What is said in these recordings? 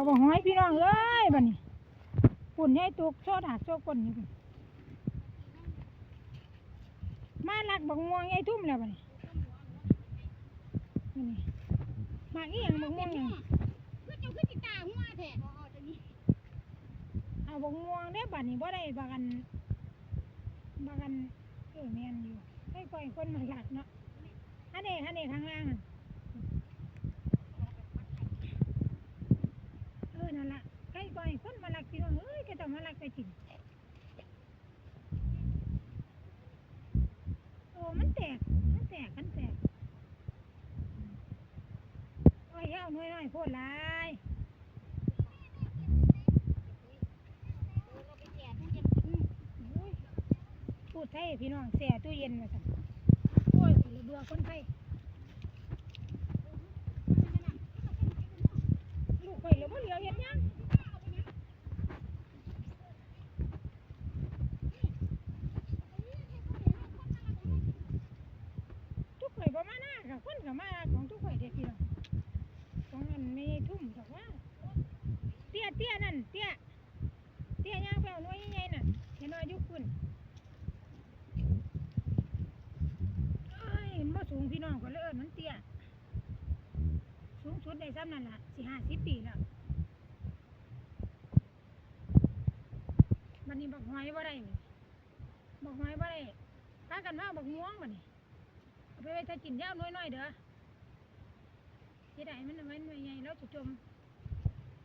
เอาบ่ห้อยพี่น้องเอ้ยบัดนี้ปุ่นให้ตุกโซดาโซก้นนี่มาลักบักม่วงไอ้ทุ่มแล้วบัดนี้นี่มาอีหยังบักม่วงหยังคือเจ้าคือสิตาหัวแท้เอาบักม่วงได้อบัดนี้บ่ได้บักอันบักอันเออแม่นอยู่ให้ก่อยคนมาลักเนาะอันนี้อันนี้ข้างล่างอะเออนั่นล่ะใกล้ก่อยคนมาลักพี่ ต้อมาลักไปกินโอ้มันแตก มันแตกมันแตกโอ้ยเอาหน่อยหน่อยโพดหลายเรไปแจกมันจะกินอุ้ยพูดไทยพี่น้องแส่ตู้เย็นมาสั่นโอ้ยคนละเบื่อคนไทยลูกข่อยแล้วบ่เหลือเห็นยังทุกข่ อยบ่มาหน้าค่ะคนก็มาของทุกข่อยเด็กพี่น้องของอันไม่ทุ่มดอกว่า เตี้ยเตี้ยนั่นเตี้ยเตี้ยย่างไปเอาหน่วยใหญ่ๆน่ะเห็นว่าอยุคุณเอ้ยมันบ่สูงพี่น้องก็เลยเอิ้นมันเตี้ยสูงสุดได้ซ้ำนั่นล่ะสิห้าสิบปีแล้วมันนี้บักหอยบ่ได้บักหอยบ่ได้พากันมาเอาบักม่วงบัดนี้ เอาไปไว้ถ้ากินยาวน้อยๆเด้อสิได้มันเอาไว้หน่วยใหญ่แล้วจะจม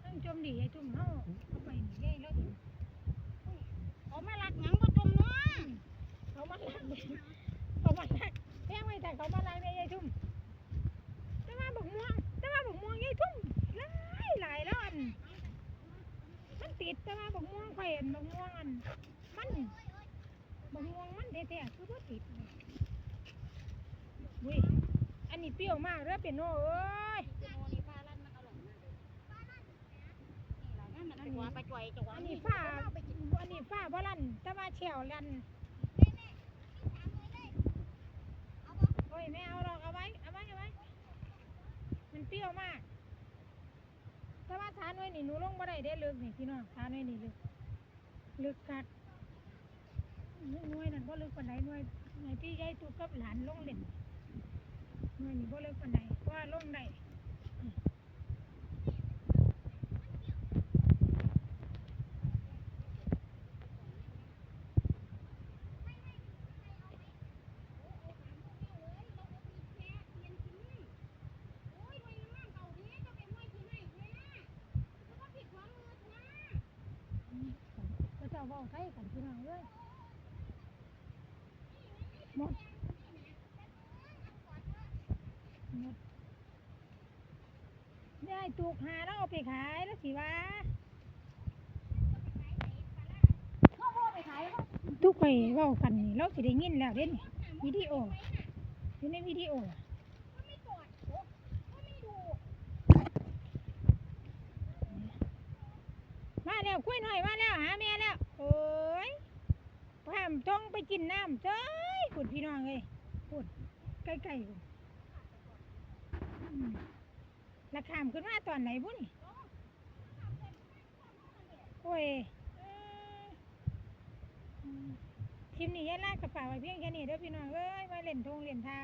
ต้องจมดิไอ้ทุ่มเฮาเอาไปนี่ใหญ่แล้วดิเอามาลักหยังบ่จมเนาะเขามาลักเลยเขามาลักแพงไว้แต่เขามาลักได้ไอ้ทุ่มแต่ว่าบักม่วงแต่ว่าบักม่วงไอ้ทุ่มหลายหลายแล้วอันมันติดแต่ว่าบักม่วงข่อยอันบักม่วงอันมันบักม่วงมันแท้ๆคือบ่ติด เลยเว้ยอันนี้เปรี้ยวมากเด้อเป็นโน่เอ้ยเป็นโมนี่ฟ้าลั่นมันอร่อยมากเลยฟ้าลั่นนี่ล่ะนั่นน่ะตัวไปจ่อยจังหวะอันนี้นี้ฝ้าอันนี้ฝ้าบ่ลั่นแต่ว่าแฉวลั่นโอ้ยไม่เอาหรอกเอาไว้เอาไว้เอาไว้มันเปรี้ยวมากแต่ว่าทานไว้นี่หนูลงบ่ได้ได้ลึกนี่พี่น้องทานไว้นี่ลึกลึกกัดหน่วยนั่นบ่ลึกปานใดหน่วยหน่วยที่ยายตุกกับหลานลงเล่น หน่วยนี่บ่ลึกปานใดเราะว่าลงได้อืมก็จะเว้าไทยกันพี่น้องเอ้ยหมดหมด ยายตุกหาแล้วเอาไปขายแล้วสิว่าทุกไปเว้ากันนี่เราสิได้ยินแล้วเด้นี่วิดีโออยู่ในวิดีโอมาแล้วคุยหน่อยมาแล้วหาแม่แล้วโอ้ยพามต้องไปกินน้ำเจ้ยพูดพี่น้องเอ้ยพูดใกล้ๆ พุ่นอืมล้วขามขึ้นมาตอนไหนบุ้นโอ้ยทีมนี้ยาลากกระเป๋าไว้เพียงแค่นี้เด้อพี่น้องเอ้ยมาเล่นทงเล่นทา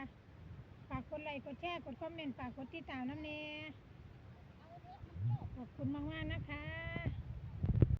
ฝากกดไลค์กดแชร์กดคอมเมนต์ฝากกดติดตามน้ำเน่ขอบคุณมากๆนะคะ